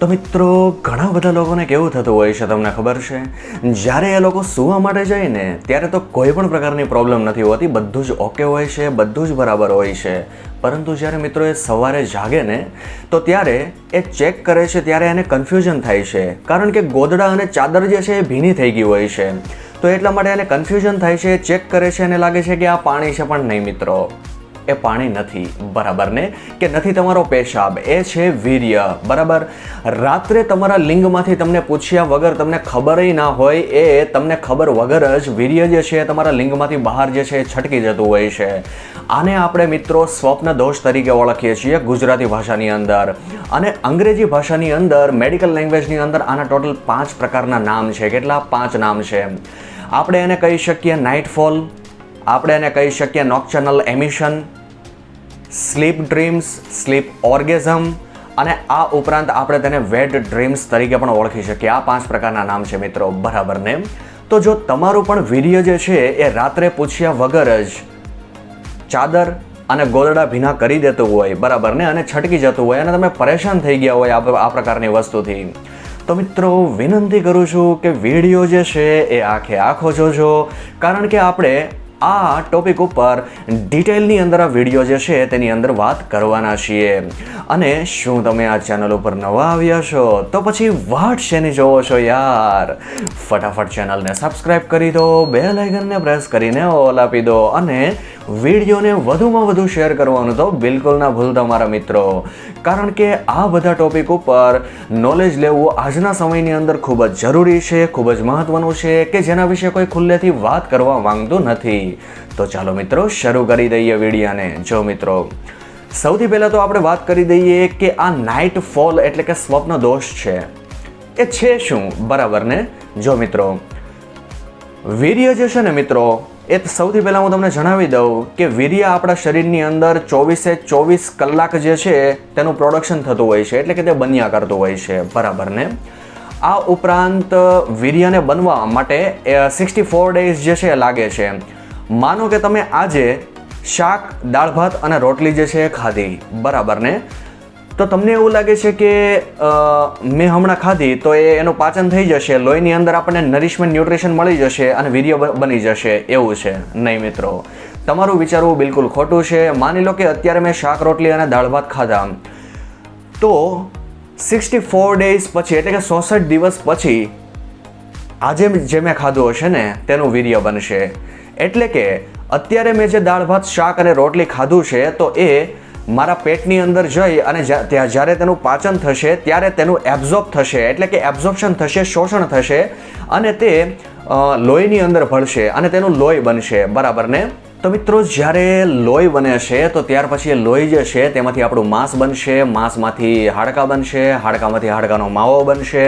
તો મિત્રો, ઘણા બધા લોકોને કેવું થતું હોય છે તમને ખબર છે? જ્યારે એ લોકો સૂવા માટે જાય ને ત્યારે તો કોઈ પણ પ્રકારની પ્રોબ્લેમ નથી હોતી. બધું જ ઓકે હોય છે, બધું જ બરાબર હોય છે. પરંતુ જ્યારે મિત્રો એ સવારે જાગે ને, તો ત્યારે એ ચેક કરે છે, ત્યારે એને કન્ફ્યુઝન થાય છે. કારણ કે ગોદડા અને ચાદર જે છે એ ભીની થઈ ગઈ હોય છે. તો એટલા માટે એને કન્ફ્યુઝન થાય છે ચેક કરે છે અને લાગે છે કે આ પાણી છે પણ નહીં મિત્રો. એ પાણી નથી, બરાબર ને? કે નથી તમારો પેશાબ, એ છે વીર્ય, બરાબર? રાત્રે તમારા લિંગમાંથી તમને પૂછ્યા વગર તમને ખબર ના હોય, એ તમને ખબર વગર જ વીર્ય જે છે તમારા લિંગમાંથી બહાર જે છે એ છટકી જતું હોય છે. આને આપણે મિત્રો સ્વપ્ન દોષ તરીકે ઓળખીએ છીએ ગુજરાતી ભાષાની અંદર. અને અંગ્રેજી ભાષાની અંદર, મેડિકલ લેંગ્વેજની અંદર આના ટોટલ પાંચ પ્રકારના નામ છે. કેટલા? પાંચ નામ છે. આપણે એને કહી શકીએ નાઇટફોલ આપણે એને કહી શકીએ nocturnal emission sleep dreams sleep orgasm અને આ ઉપરાંત આપણે તેને વેડ ડ્રીમ્સ તરીકે પણ ઓળખી શકીએ. આ પાંચ પ્રકારના નામ છે મિત્રો, બરાબર ને? તો જો તમારું પણ વીર્ય જે છે એ રાત્રે પૂછ્યા વગર જ ચાદર અને ગોદડા ભીના કરી દેતું હોય, બરાબર ને? અને છટકી જતું હોય અને તમે પરેશાન થઈ ગયા હોય આ પ્રકારની વસ્તુથી. તો મિત્રો, વિનંતી કરું છું કે વીડિયો જે છે એ આખે આખો જોજો, કારણ કે આપણે આ ટોપિક ઉપર ડિટેલની અંદર આ વીડિયો જે છે તેની અંદર વાત કરવાના છીએ. અને શું તમે આ ચેનલ ઉપર નવા આવ્યા છો, તો પછી વાટ શેની જોવો છો યાર? ફટાફટ ચેનલને સબસ્ક્રાઇબ કરી દો બે લાઇકનને પ્રેસ કરીને ઓલ આપી દો અને વિડીયોને વધુમાં વધુ શેર કરવાનું તો બિલકુલ ના ભૂલતા મારા મિત્રો. કારણ કે આ બધા ટોપિક ઉપર નોલેજ લેવું આજના સમયની અંદર ખૂબ જ જરૂરી છે, ખૂબ જ મહત્ત્વનું છે કે જેના વિશે કોઈ ખુલ્લેથી વાત કરવા માંગતું નથી. તો ચાલો મિત્રો, શરૂ કરી દઈએ વિડીયાને. જો મિત્રો, સૌથી પહેલાં તો આપણે વાત કરી દઈએ કે આ નાઇટ ફોલ એટલે કે સ્વપ્ન દોષ છે. એ છે શું? બરાબર ને? જો મિત્રો, વીર્ય જે છે ને મિત્રો, એ સૌથી પહેલાં હું તમને જણાવી દઉં કે વીર્ય આપણા શરીરની અંદર ચોવીસે ચોવીસ કલાક જે છે, તેનું પ્રોડક્શન થતું હોય છે. એટલે કે તે બન્યા કરતું હોય છે. બરાબર ને? આ ઉપરાંત વીર્યને બનવા માટે સિક્સટી ફોર ડેઝ જે છે લાગે છે. માનો કે તમે આજે શાક, દાળ ભાત અને રોટલી જે છે એ ખાધી, બરાબર ને? તો તમને એવું લાગે છે કે મેં હમણાં ખાધી તો એ એનું પાચન થઈ જશે, લોહીની અંદર આપણને નરિશમેન્ટ ન્યુટ્રિશન મળી જશે અને વીર્ય બની જશે, એવું છે, નહીં મિત્રો? તમારું વિચારવું બિલકુલ ખોટું છે. માની લો કે અત્યારે મેં શાક, રોટલી અને દાળ ભાત ખાધા. તો સિક્સટી ફોર ડેઝ પછી, એટલે કે સોસઠ દિવસ પછી, આજે જે મેં ખાધું હશે ને, તેનું વીર્ય બનશે. એટલે કે અત્યારે મેં જે દાળ, ભાત, શાક અને રોટલી ખાધું છે, તો એ મારા પેટની અંદર જઈ અને જ્યારે તેનું પાચન થશે, ત્યારે તેનું એબ્ઝોર્બ થશે, એટલે કે એબ્ઝોર્પ્શન થશે, શોષણ થશે અને તે લોહીની અંદર ભળશે અને તેનું લોહી બનશે. બરાબર ને? તો મિત્રો, જ્યારે લોહી બને છે, તો ત્યાર પછી એ લોહી જે છે, તેમાંથી આપણું માંસ બનશે, માંસમાંથી હાડકાં બનશે, હાડકામાંથી હાડકાનો માવો બનશે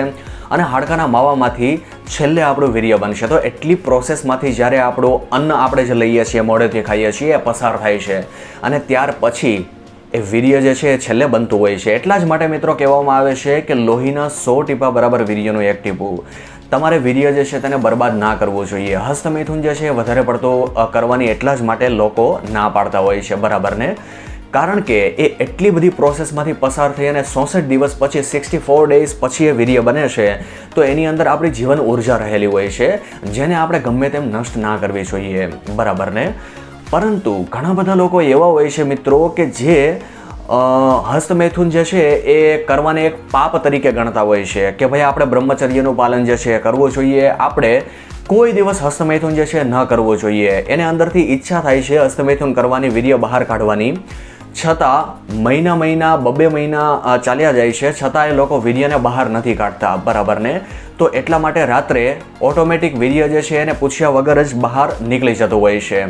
અને હાડકાના માવામાંથી છેલ્લે આપણું વીર્ય બનશે. તો એટલી પ્રોસેસમાંથી જ્યારે આપણું અન્ન આપણે જે લઈએ છીએ, મોઢેથી ખાઈએ છીએ, એ પસાર થાય છે. અને ત્યાર પછી એ વીર્ય જે છે એ છેલ્લે બનતું હોય છે. એટલા જ માટે મિત્રો કહેવામાં આવે છે કે લોહીના સો ટીપા બરાબર વીર્યનું એક ટીપું. તમારે વીર્ય જે છે તેને બરબાદ ના કરવું જોઈએ. હસ્તમૈથુન જે છે એ વધારે પડતો કરવાની એટલા જ માટે લોકો ના પાડતા હોય છે બરાબર ને કારણ કે એ એટલી બધી પ્રોસેસમાંથી પસાર થઈ અને ચોસઠ દિવસ પછી સિક્સટી ફોર ડેઝ પછી એ વીર્ય બને છે, તો એની અંદર આપણી જીવન ઊર્જા રહેલી હોય છે, જેને આપણે ગમે તેમ નષ્ટ ના કરવી જોઈએ. બરાબર ને? પરંતુ ઘણા બધા લોકો એવા હોય છે મિત્રો કે જે હસ્તમૈથુન જે છે એ કરવાને એક પાપ તરીકે ગણતા હોય છે, કે ભાઈ આપણે બ્રહ્મચર્યનું પાલન જે છે કરવું જોઈએ, આપણે કોઈ દિવસ હસ્તમૈથુન જે છે ન કરવું જોઈએ. એને અંદરથી ઈચ્છા થાય છે હસ્તમૈથુન કરવાની વીર્ય બહાર કાઢવાની. છતાં મહિના મહિના, બબે મહિના ચાલ્યા જાય છે. છતાં એ લોકો વીર્યને બહાર નથી કાઢતા બરાબર ને તો એટલા માટે રાત્રે ઓટોમેટિક વીર્ય જે છે એને પૂછ્યા વગર જ બહાર નીકળી જતું હોય છે.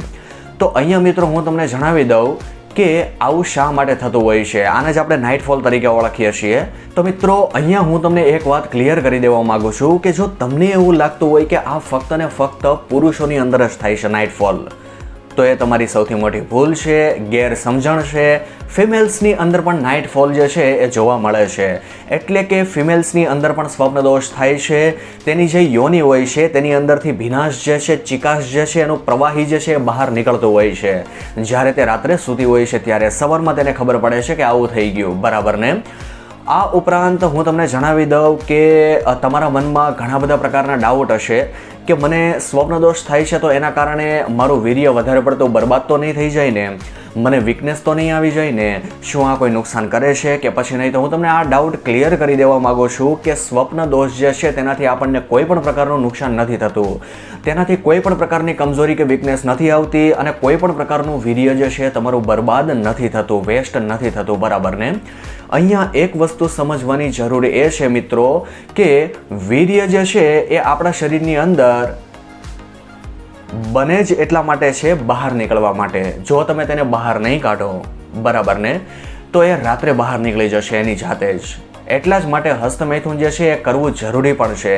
તો અહીંયા મિત્રો હું તમને જણાવી દઉં કે આવું શા માટે થતું હોય છે? આને જ આપણે નાઇટફોલ તરીકે ઓળખીએ છીએ. તો મિત્રો, અહીંયા હું તમને એક વાત ક્લિયર કરી દેવા માગું છું કે જો તમને એવું લાગતું હોય કે આ ફક્ત ને ફક્ત પુરુષોની અંદર જ થાય છે નાઇટફોલ તો એ તમારી સૌથી મોટી ભૂલ છે, ગેરસમજણ છે. ફિમેલ્સની અંદર પણ નાઇટ ફોલ જે છે એ જોવા મળે છે. એટલે કે ફિમેલ્સની અંદર પણ સ્વપ્ન દોષ થાય છે. તેની જે યોની હોય છે, તેની અંદરથી ભીનાશ જે છે, ચિકાશ જે છે, એનું પ્રવાહી જે છે એ બહાર નીકળતું હોય છે. જ્યારે તે રાત્રે સૂતી હોય છે, ત્યારે સવારમાં તેને ખબર પડે છે કે આવું થઈ ગયું. બરાબર ને? આ ઉપરાંત હું તમને જણાવી દઉં કે તમારા મનમાં ઘણા બધા પ્રકારના ડાઉટ હશે. કે મને સ્વપ્ન દોષ થાય છે તો એના કારણે મારું વીર્ય વધારે પડતું બરબાદ તો નહીં થઈ જાય ને? મને વીકનેસ તો નહીં આવી જાય ને? શું આ કોઈ નુકસાન કરે છે કે પછી નહીં? તો હું તમને આ ડાઉટ ક્લિયર કરી દેવા માગું છું કે સ્વપ્ન દોષ જે છે તેનાથી આપણને કોઈ પણ પ્રકારનું નુકસાન નથી થતું. તેનાથી કોઈ પણ પ્રકારની કમજોરી કે વીકનેસ નથી આવતી અને કોઈ પણ પ્રકારનું વીર્ય જે છે તમારું બરબાદ નથી થતું વેસ્ટ નથી થતું. બરાબર ને? અહીંયા એક વસ્તુ સમજવાની જરૂર એ છે મિત્રો કે વીર્ય જે છે એ આપણા શરીરની અંદર બને જ એટલા માટે છે બહાર નીકળવા માટે. જો તમે તેને બહાર નહીં કાઢો, બરાબર ને? તો એ રાત્રે બહાર નીકળી જશે એની જાતે જ. એટલા જ માટે હસ્તમૈથુન જે છે એ કરવું જરૂરી પણ છે.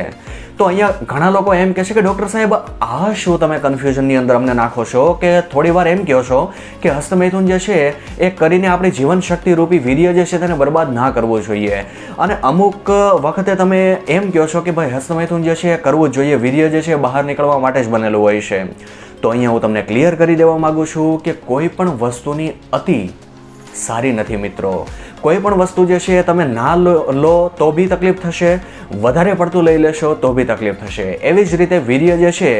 તો અહીંયા ઘણા લોકો એમ કહે છે કે ડૉક્ટર સાહેબ, આ શું તમે કન્ફ્યુઝનની અંદર અમને નાખો છો? કે થોડી વાર એમ કહો છો કે હસ્તમૈથુન જે છે એ કરીને આપણી જીવન શક્તિ રૂપી વીર્ય જે છે તેને બરબાદ ના કરવું જોઈએ. અને અમુક વખતે તમે એમ કહો છો કે ભાઈ હસ્તમૈથુન જે છે એ કરવું જોઈએ વીર્ય જે છે એ બહાર નીકળવા માટે જ બનેલું હોય છે. તો અહીંયા હું તમને ક્લિયર કરી દેવા માગું છું કે કોઈ પણ વસ્તુની અતિ સારી નથી મિત્રો. કોઈ પણ વસ્તુ જે છે એ તમે ના લો લો, તો બી તકલીફ થશે. વધારે પડતું લઈ લેશો, તો બી તકલીફ થશે. એવી જ રીતે વીર્ય જે છે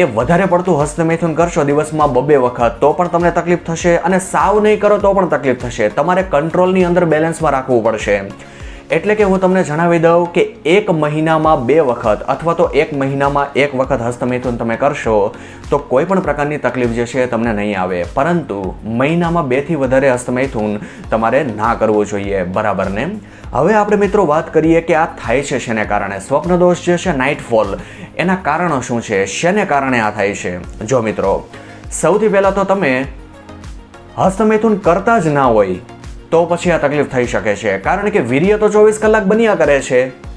એ વધારે પડતું હસ્તમૈથુન કરશો દિવસમાં બબે વખત, તો પણ તમને તકલીફ થશે. અને સાવ નહીં કરો તો પણ તકલીફ થશે. તમારે કંટ્રોલની અંદર બેલેન્સમાં રાખવું પડશે. એટલે કે હું તમને જણાવી દઉં કે એક મહિનામાં બે વખત અથવા તો એક મહિનામાં એક વખત હસ્તમૈથુન તમે કરશો, તો કોઈ પણ પ્રકારની તકલીફ જે છે તમને નહીં આવે. પરંતુ મહિનામાં બેથી વધારે હસ્તમૈથુન તમારે ના કરવું જોઈએ. બરાબર ને? હવે આપણે મિત્રો વાત કરીએ કે આ થાય છે શેને કારણે? સ્વપ્ન દોષ જે છે નાઇટફોલ એના કારણો શું છે? શેને કારણે આ થાય છે? જો મિત્રો, સૌથી પહેલાં તો તમે હસ્તમૈથુન કરતા જ ના હોય તો પછી આ તકલીફ થઈ શકે છે. કારણ કે વીર્ય તો ચોવીસ કલાક બન્યા કરે છે.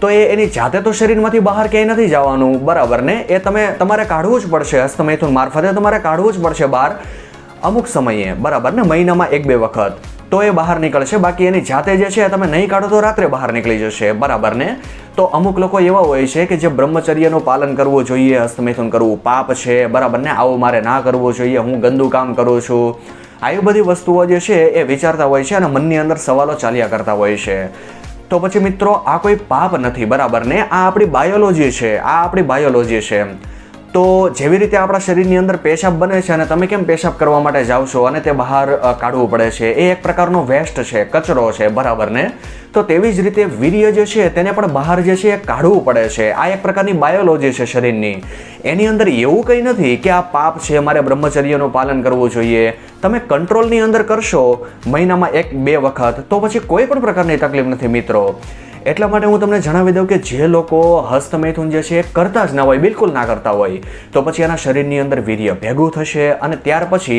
તો એ એની જાતે તો શરીરમાંથી બહાર ક્યાંય નથી જવાનું. બરાબર ને? એ તમે, તમારે કાઢવું જ પડશે હસ્તમૈથુન મારફતે. તમારે કાઢવું જ પડશે બહાર અમુક સમયે. બરાબર ને? મહિનામાં એક બે વખત. તો એ બહાર નીકળશે. બાકી એની જાતે જે છે તમે નહીં કાઢો તો રાત્રે બહાર નીકળી જશે. બરાબર ને? તો અમુક લોકો એવા હોય છે કે જે બ્રહ્મચર્યનું પાલન કરવું જોઈએ, હસ્તમૈથુન કરવું પાપ છે. બરાબર ને? આવું મારે ના કરવું જોઈએ. હું ગંદુ કામ કરું છું. આવી બધી વસ્તુઓ જે છે એ વિચારતા હોય છે અને મનની અંદર સવાલો ચાલ્યા કરતા હોય છે. તો પછી મિત્રો, આ કોઈ પાપ નથી, બરાબર ને? આ આપણી બાયોલોજી છે, આ આપણી બાયોલોજી છે. તો જેવી રીતે આપણા શરીરની અંદર પેશાબ બને છે અને તમે કેમ પેશાબ કરવા માટે જાઓ છો અને તે બહાર કાઢવું પડે છે, એ એક પ્રકારનો વેસ્ટ છે, કચરો છે, બરાબર ને? તો તેવી જ રીતે વીર્ય જે છે તેને પણ બહાર જે છે એ કાઢવું પડે છે. આ એક પ્રકારની બાયોલોજી છે શરીરની. એની અંદર એવું કંઈ નથી કે આ પાપ છે મારે બ્રહ્મચર્યનું પાલન કરવું જોઈએ. તમે કંટ્રોલની અંદર કરશો મહિનામાં એક બે વખત તો પછી કોઈ પણ પ્રકારની તકલીફ નથી, મિત્રો. એટલા માટે હું તમને જણાવી દઉં કે જે લોકો હસ્તમૈથુન જે છે, એ કરતા જ ના હોય, બિલકુલ ના કરતા હોય, તો પછી એના શરીરની અંદર વીર્ય ભેગું થશે અને ત્યાર પછી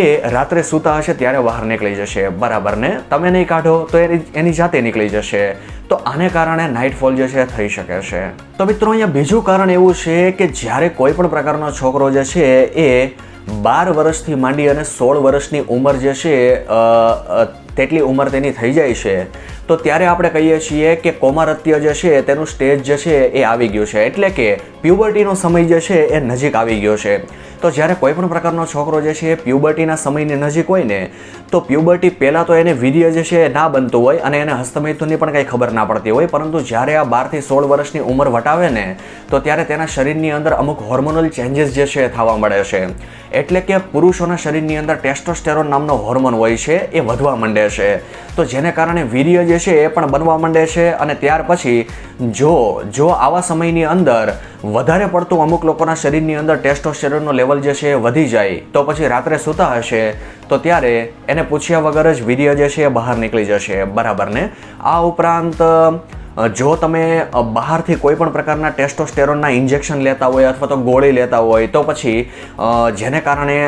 એ રાત્રે સૂતા હશે ત્યારે બહાર નીકળી જશે. બરાબર ને? તમે નહીં કાઢો તો એની એની જાતે નીકળી જશે. તો આને કારણે નાઇટફોલ જે છે થઈ શકે છે. તો મિત્રો, અહીંયા બીજું કારણ એવું છે કે જ્યારે કોઈ પણ પ્રકારનો છોકરો જે છે, એ બાર વર્ષથી માંડી અને સોળ વર્ષની ઉંમર જે છે તેટલી ઉંમર તેની થઈ જાય છે. તો ત્યારે આપણે કહીએ છીએ કે કોમારત્ય જે છે, તેનું સ્ટેજ જે છે, એ આવી ગયું છે. એટલે કે પ્યુબર્ટીનો સમય જે છે, એ નજીક આવી ગયો છે. તો જ્યારે કોઈ પણ પ્રકારનો છોકરો જે છે એ પ્યુબર્ટીના સમયની નજીક હોય ને, તો પ્યુબર્ટી પહેલાં તો એને વીર્ય જે છે, એ ના બનતું હોય અને એને હસ્તમૈથુનની પણ કંઈ ખબર ના પડતી હોય. પરંતુ જ્યારે આ બારથી સોળ વર્ષની ઉંમર વટાવે ને, તો ત્યારે તેના શરીરની અંદર અમુક હોર્મોનલ ચેન્જીસ જે છે, એ થવા મળે છે. એટલે કે પુરુષોના શરીરની અંદર ટેસ્ટોસ્ટેરોન નામનો હોર્મોન હોય છે, એ વધવા માંડે છે. તો જેને કારણે વીર્ય જે છે એ પણ બનવા માંડે છે અને ત્યાર પછી જો જો આવા સમયની અંદર વધારે પડતું અમુક લોકોના શરીરની અંદર ટેસ્ટોસ્ટેરોનનો લેવલ જે છે એ વધી જાય, તો પછી રાત્રે સૂતા હશે, તો ત્યારે એને પૂછ્યા વગર જ વીર્ય જે છે એ બહાર નીકળી જશે. બરાબર ને આ ઉપરાંત જો તમે બહારથી કોઈ પણ પ્રકારના ટેસ્ટોસ્ટેરોનના ઇન્જેક્શન લેતા હોય અથવા તો ગોળી લેતા હોય, તો પછી જેને કારણે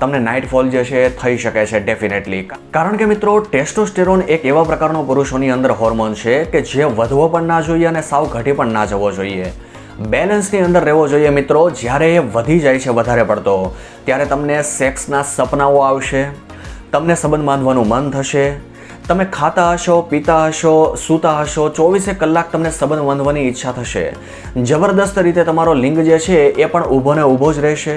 તમને નાઇટફોલ જે છે થઈ શકે છે, ડેફિનેટલી. કારણ કે મિત્રો, ટેસ્ટોસ્ટેરોન એક એવા પ્રકારનો પુરુષોની અંદર હોર્મોન છે કે જે વધવો પણ ના જોઈએ અને સાવ ઘટી પણ ના જવો જોઈએ. બેલેન્સની અંદર રહેવો જોઈએ મિત્રો, જ્યારે એ વધી જાય છે, વધારે પડતો, ત્યારે તમને સેક્સના સપનાઓ આવશે, તમને સંબંધ બાંધવાનું મન થશે તમે ખાતા હશો, પીતા હશો, સૂતા હશો, ચોવીસે કલાક તમને સંબંધ બાંધવાની ઈચ્છા થશે. જબરદસ્ત રીતે તમારો લિંગ જે છે એ પણ ઊભો ને ઊભો જ રહેશે.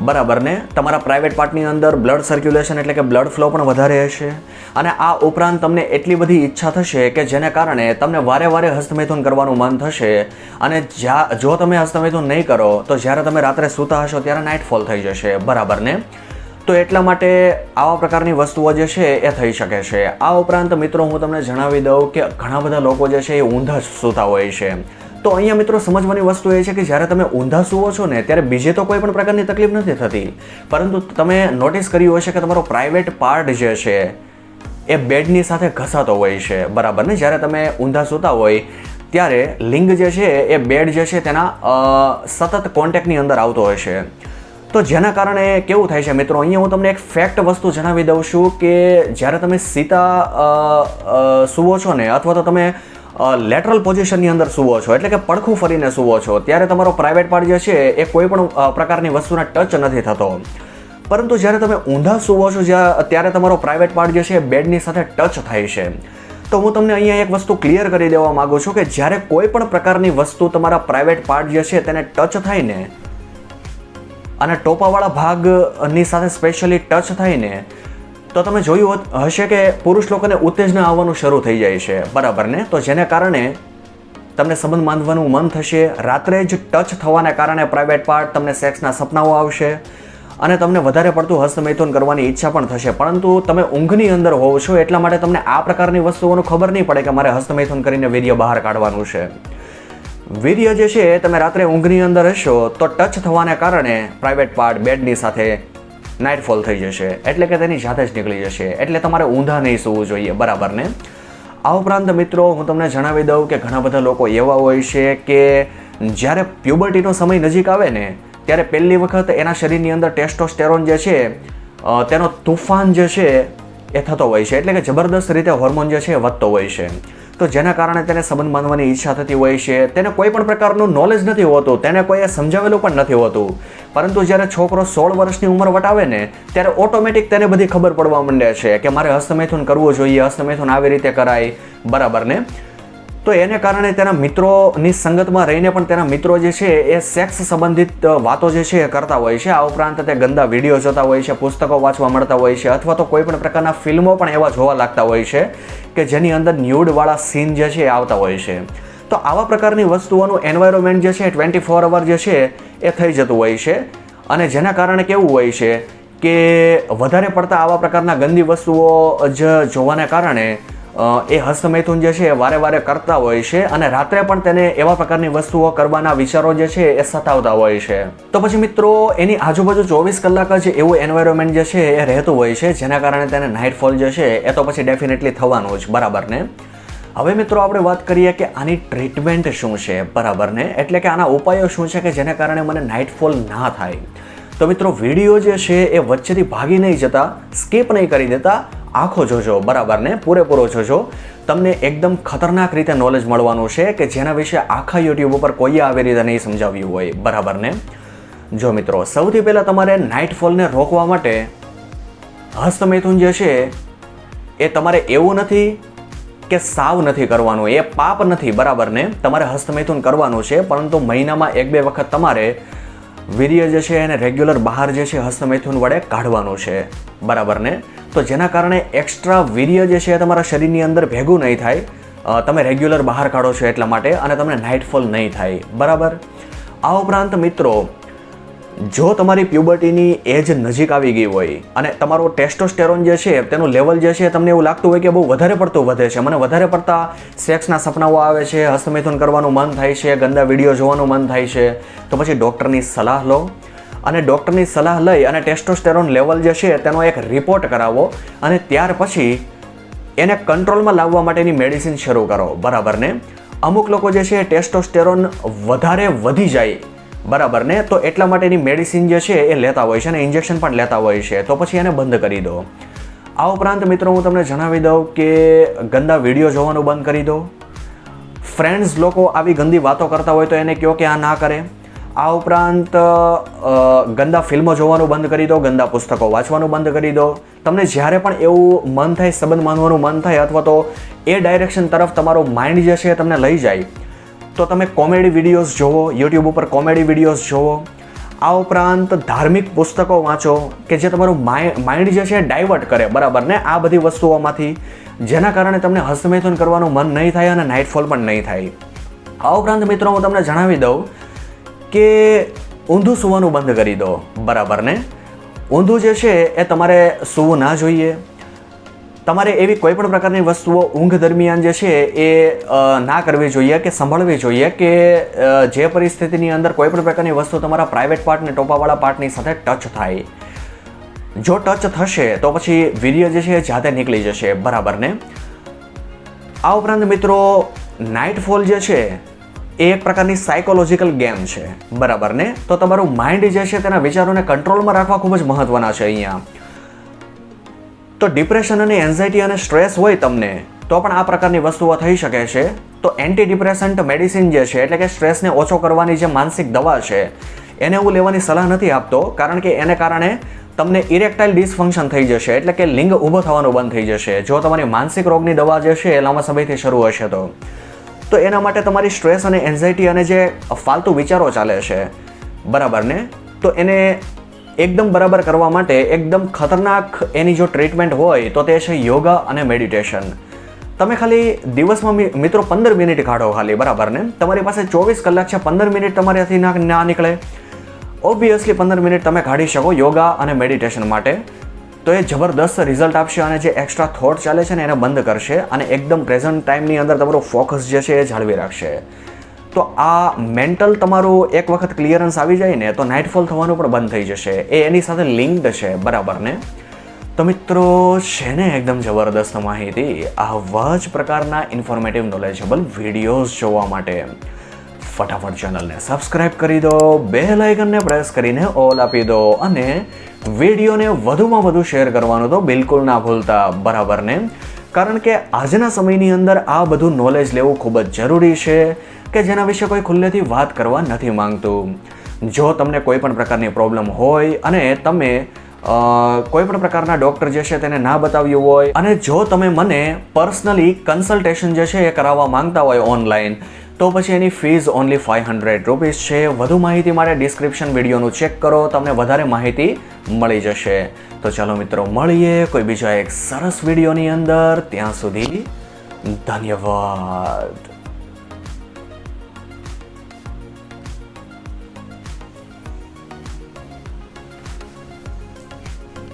બરાબર ને? તમારા પ્રાઇવેટ પાર્ટની અંદર બ્લડ સર્ક્યુલેશન એટલે કે બ્લડ ફ્લો પણ વધારે હશે. અને આ ઉપરાંત તમને એટલી બધી ઈચ્છા થશે કે જેને કારણે તમને વારે વારે હસ્તમૈથુન કરવાનું મન થશે. અને જો તમે હસ્તમૈથુન નહીં કરો, તો જ્યારે તમે રાત્રે સૂતા હશો ત્યારે નાઇટફોલ થઈ જશે. બરાબર ને? તો એટલા માટે આવા પ્રકારની વસ્તુઓ જે છે એ થઈ શકે છે. આ ઉપરાંત મિત્રો હું તમને જણાવી દઉં કે ઘણા બધા લોકો જે છે એ ઊંધા સૂતા હોય છે. તો અહીંયા મિત્રો સમજવાની વસ્તુ એ છે કે જ્યારે તમે ઊંધા સૂવો છો ને, ત્યારે બીજે તો કોઈ પણ પ્રકારની તકલીફ નથી થતી. પરંતુ તમે નોટિસ કર્યું હશે કે તમારો પ્રાઇવેટ પાર્ટ જે છે એ બેડની સાથે ઘસાતો હોય છે. બરાબર ને? જ્યારે તમે ઊંધા સૂતા હોય, ત્યારે લિંગ જે છે એ બેડ જે છે તેના સતત કોન્ટેક્ટની અંદર આવતો હોય છે. તો જેના કારણે કેવું થાય છે મિત્રો? અહીંયા હું તમને એક ફેક્ટ વસ્તુ જણાવી દઉં છું કે જ્યારે તમે સીતા સૂવો છો ને, અથવા તો તમે લેટરલ પોઝિશનની અંદર સૂવો છો, એટલે કે પડખું ફરીને સૂવો છો, ત્યારે તમારો પ્રાઇવેટ પાર્ટ જે છે એ કોઈ પણ પ્રકારની વસ્તુના ટચ નથી થતો. પરંતુ જ્યારે તમે ઊંધા સૂવો છો જ્યાં, ત્યારે તમારો પ્રાઇવેટ પાર્ટ જે છે એ બેડની સાથે ટચ થાય છે. તો હું તમને અહીંયા એક વસ્તુ ક્લિયર કરી દેવા માંગુ છું કે જ્યારે કોઈ પણ પ્રકારની વસ્તુ તમારા પ્રાઇવેટ પાર્ટ જે છે તેને ટચ થાય ને અને ટોપાવાળા ભાગની સાથે સ્પેશિયલી ટચ થઈને, તો તમે જોયું હોત- હશે કે પુરુષ લોકોને ઉત્તેજના આવવાનું શરૂ થઈ જાય છે. બરાબર ને? તો જેને કારણે તમને સંબંધ બાંધવાનું મન થશે. રાત્રે જ ટચ થવાને કારણે પ્રાઇવેટ પાર્ટ તમને સેક્સના સપનાઓ આવશે અને તમને વધારે પડતું હસ્તમૈથુન કરવાની ઈચ્છા પણ થશે. પરંતુ તમે ઊંઘની અંદર હોવ છો, એટલા માટે તમને આ પ્રકારની વસ્તુઓનું ખબર નહીં પડે કે મારે હસ્તમૈથુન કરીને વીર્ય બહાર કાઢવાનું છે. વીર્ય જે છે, તમે રાત્રે ઊંઘની અંદર હશો, તો ટચ થવાને કારણે પ્રાઇવેટ પાર્ટ બેડની સાથે નાઇટફોલ થઈ જશે. એટલે કે તેની જાતે જ નીકળી જશે. એટલે તમારે ઊંધા નહીં સૂવું જોઈએ, બરાબર ને? આ ઉપરાંત મિત્રો, હું તમને જણાવી દઉં કે ઘણા બધા લોકો એવા હોય છે કે જ્યારે પ્યુબર્ટીનો સમય નજીક આવે ને, ત્યારે પહેલી વખત એના શરીરની અંદર ટેસ્ટોસ્ટેરોન જે છે તેનો તુફાન જે છે, એ થતો હોય છે. એટલે કે જબરદસ્ત રીતે હોર્મોન જે છે એ વધતો હોય છે. તો જેના કારણે તેને સંબંધ બાંધવાની ઈચ્છા થતી હોય છે. તેને કોઈ પણ પ્રકારનું નોલેજ નથી હોતું. તેને કોઈએ સમજાવેલું પણ નથી હોતું. પરંતુ જ્યારે છોકરો સોળ વર્ષની ઉંમર વટાવે ને, ત્યારે ઓટોમેટિક તેને બધી ખબર પડવા માંડે છે કે મારે હસ્તમૈથુન કરવું જોઈએ, હસ્તમૈથુન આવી રીતે કરાય. બરાબર ને? તો એને કારણે તેના મિત્રોની સંગતમાં રહીને પણ તેના મિત્રો જે છે એ સેક્સ સંબંધિત વાતો જે છે એ કરતા હોય છે. આ ઉપરાંત તે ગંદા વીડિયો જોતા હોય છે, પુસ્તકો વાંચવા મળતા હોય છે અથવા તો કોઈ પણ પ્રકારના ફિલ્મો પણ એવા જોવા લાગતા હોય છે કે જેની અંદર ન્યૂડવાળા સીન જે છે એ આવતા હોય છે. તો આવા પ્રકારની વસ્તુઓનું એન્વાયરમેન્ટ જે છે ટ્વેન્ટી ફોર અવર જે છે એ થઈ જતું હોય છે. અને જેના કારણે કેવું હોય છે કે વધારે પડતા આવા પ્રકારના ગંદી વસ્તુઓ જ જોવાને કારણે એ હસ્તમૈથુન જે છે એ વારે વારે કરતા હોય છે અને રાત્રે પણ તેને એવા પ્રકારની વસ્તુઓ કરવાના વિચારો જે છે એ સતાવતા હોય છે. તો પછી મિત્રો, એની આજુબાજુ ચોવીસ કલાક જ એવું એન્વાયરમેન્ટ જે છે એ રહેતું હોય છે, જેના કારણે તેને નાઇટફોલ જે છે એ તો પછી ડેફિનેટલી થવાનું જ, બરાબર ને? હવે મિત્રો આપણે વાત કરીએ કે આની ટ્રીટમેન્ટ શું છે, બરાબર ને? એટલે કે આના ઉપાયો શું છે કે જેના કારણે મને નાઇટફોલ ના થાય? તો મિત્રો, વીડિયો જે છે એ વચ્ચેથી ભાગી નહીં જતા, સ્કીપ નહીં કરી દેતા, આખો જોજો બરાબર ને પૂરેપૂરો જોજો. તમને એકદમ ખતરનાક રીતે નોલેજ મળવાનું છે કે જેના વિશે આખા યુટ્યુબ ઉપર કોઈએ આવી રીતે નહીં સમજાવ્યું હોય. બરાબર ને જો મિત્રો, સૌથી પહેલાં તમારે નાઇટફોલને રોકવા માટે હસ્તમૈથુન જે છે એ તમારે એવું નથી કે સાવ નથી કરવાનું, એ પાપ નથી. બરાબર ને તમારે હસ્તમૈથુન કરવાનું છે, પરંતુ મહિનામાં એક બે વખત તમારે વીર્ય જે છે એને રેગ્યુલર બહાર જે છે હસ્તમૈથુન વડે કાઢવાનું છે. બરાબર ને? તો જેના કારણે એક્સ્ટ્રા વીર્ય જે છે એ તમારા શરીરની અંદર ભેગું નહીં થાય. તમે રેગ્યુલર બહાર કાઢો છો એટલા માટે અને તમને નાઇટફોલ નહીં થાય. બરાબર? આ ઉપરાંત મિત્રો જો તમારી પ્યુબર્ટીની એજ નજીક આવી ગઈ હોય અને તમારો ટેસ્ટોસ્ટેરોન જે છે, તેનું લેવલ જે છે, તમને એવું લાગતું હોય કે બહુ વધારે પડતું વધે છે. મને વધારે પડતા સેક્સના સપનાઓ આવે છે, હસ્તમૈથુન કરવાનું મન થાય છે, ગંદા વીડિયો જોવાનું મન થાય છે. તો પછી ડૉક્ટરની સલાહ લો અને ડૉક્ટરની સલાહ લઈ અને ટેસ્ટોસ્ટેરોન લેવલ જે છે, તેનો એક રિપોર્ટ કરાવો અને ત્યાર પછી એને કંટ્રોલમાં લાવવા માટેની મેડિસિન શરૂ કરો. બરાબર ને? અમુક લોકો જે છે ટેસ્ટોસ્ટેરોન વધારે વધી જાય બરાબર ને? તો એટલા માટેની મેડિસિન જે છે એ લેતા હોય છે અને ઇન્જેક્શન પણ લેતા હોય છે. તો પછી એને બંધ કરી દો. આ ઉપરાંત મિત્રો હું તમને જણાવી દઉં કે ગંદા વીડિયો જોવાનું બંધ કરી દો. ફ્રેન્ડ્સ લોકો આવી ગંદી વાતો કરતા હોય તો એને કહો કે આ ના કરે. આ ઉપરાંત ગંદા ફિલ્મો જોવાનું બંધ કરી દો, ગંદા પુસ્તકો વાંચવાનું બંધ કરી દો. તમને જ્યારે પણ એવું મન થાય, સંબંધ માનવાનું મન થાય અથવા તો એ ડાયરેક્શન તરફ તમારું માઇન્ડ જે છે તમને લઈ જાય. તો તમે કોમેડી વિડીયોઝ જોવો યુટ્યુબ ઉપર કોમેડી વિડીયોઝ જોવો. આ ઉપરાંત ધાર્મિક પુસ્તકો વાંચો કે જે તમારું માઇન્ડ જે છે ડાયવર્ટ કરે, બરાબર ને? આ બધી વસ્તુઓમાંથી જેના કારણે તમને હસ્તમેથુન કરવાનું મન નહીં થાય અને નાઇટફોલ પણ નહીં થાય. આ ઉપરાંત મિત્રો હું તમને જણાવી દઉં કે ઊંધું સૂવાનું બંધ કરી દો, બરાબર ને? ઊંધું જે છે એ તમારે સૂવું ના જોઈએ. તમારે એવી કોઈ પણ પ્રકારની વસ્તુઓ ઊંઘ દરમિયાન જે છે એ ના કરવી જોઈએ કે સંભાળવી જોઈએ કે જે પરિસ્થિતિની અંદર કોઈ પણ પ્રકારની વસ્તુ તમારા પ્રાઇવેટ પાર્ટને ટોપાવાળા પાર્ટની સાથે ટચ થાય. જો ટચ થશે તો પછી વીર્ય જે છે જાતે નીકળી જશે. બરાબર ને? આ ઉપરાંત મિત્રો નાઇટફોલ જે છે એ એક પ્રકારની સાયકોલોજીકલ ગેમ છે. બરાબર ને? તો તમારું માઇન્ડ જે છે તેના વિચારોને કંટ્રોલમાં રાખવા ખૂબ જ મહત્વના છે અહીંયા. તો ડિપ્રેશન અને એન્ઝાયટી અને સ્ટ્રેસ હોય તમને, તો પણ આ પ્રકારની વસ્તુઓ થઈ શકે છે. તો એન્ટી ડિપ્રેસન્ટ મેડિસિન જે છે, એટલે કે સ્ટ્રેસને ઓછો કરવાની જે માનસિક દવા છે, એને હું લેવાની સલાહ નથી આપતો, કારણ કે એને કારણે તમને ઇરેક્ટાઇલ ડિસફંક્શન થઈ જશે, એટલે કે લિંગ ઊભો થવાનું બંધ થઈ જશે. જો તમારી માનસિક રોગની દવા જે છે, એ લાંબા સમયથી શરૂ હશે તો. તો એના માટે તમારી સ્ટ્રેસ અને એન્ઝાયટી અને જે ફાલતુ વિચારો ચાલે છે, બરાબર ને? તો એને એકદમ બરાબર કરવા માટે એકદમ ખતરનાક એની જો ટ્રીટમેન્ટ હોય તો તે છે યોગા અને મેડિટેશન તમે ખાલી દિવસમાં મિત્રો પંદર મિનિટ કાઢો ખાલી, બરાબર ને? તમારી પાસે ચોવીસ કલાક છે, પંદર મિનિટ તમારાથી ના ના નીકળે. ઓબ્વિયસલી પંદર મિનિટ તમે કાઢી શકો યોગા અને મેડિટેશન માટે. તો એ જબરદસ્ત રિઝલ્ટ આપશે અને જે એક્સ્ટ્રા થોટ ચાલે છે ને એને બંધ કરશે અને એકદમ પ્રેઝન્ટ ટાઈમની અંદર તમારો ફોકસ જે છે એ જાળવી રાખશે. તો આ મેન્ટલ તમારું એક વખત ક્લિયરન્સ આવી જાય ને, તો નાઇટફોલ થવાનું પણ બંધ થઈ જશે. એ એની સાથે લિંક્ડ છે, બરાબર ને? તો મિત્રો, છે ને એકદમ જબરદસ્ત માહિતી. આવા જ પ્રકારના ઇન્ફોર્મેટિવ નોલેજેબલ વિડીયોઝ જોવા માટે. ફટાફટ ચેનલને સબસ્ક્રાઇબ કરી દો બે લાઇકનને પ્રેસ કરીને ઓલ આપી દો અને વિડીયોને વધુમાં વધુ શેર કરવાનું તો બિલકુલ ના ભૂલતા, બરાબર ને? કારણ કે આજના સમયની અંદર આ બધું નોલેજ લેવું ખૂબ જ જરૂરી છે. કે જેના વિશે કોઈ ખુલ્લેથી વાત કરવા નથી માંગતું. જો તમને કોઈ પણ પ્રકારની પ્રોબ્લેમ હોય અને તમે કોઈ પણ પ્રકારના ડૉક્ટર જે છે તેને ના બતાવ્યું હોય અને જો તમે મને પર્સનલી કન્સલ્ટેશન જે છે એ કરાવવા માંગતા હોય ઓનલાઈન તો પછી એની fees only five hundred rupees છે. વધુ માહિતી માટે ડિસ્ક્રિપ્શન વિડીયોનું ચેક કરો, તમને વધારે માહિતી મળી જશે. તો ચાલો મિત્રો, મળીએ કોઈ બીજા એક સરસ વિડીયોની અંદર. ત્યાં સુધી ધન્યવાદ.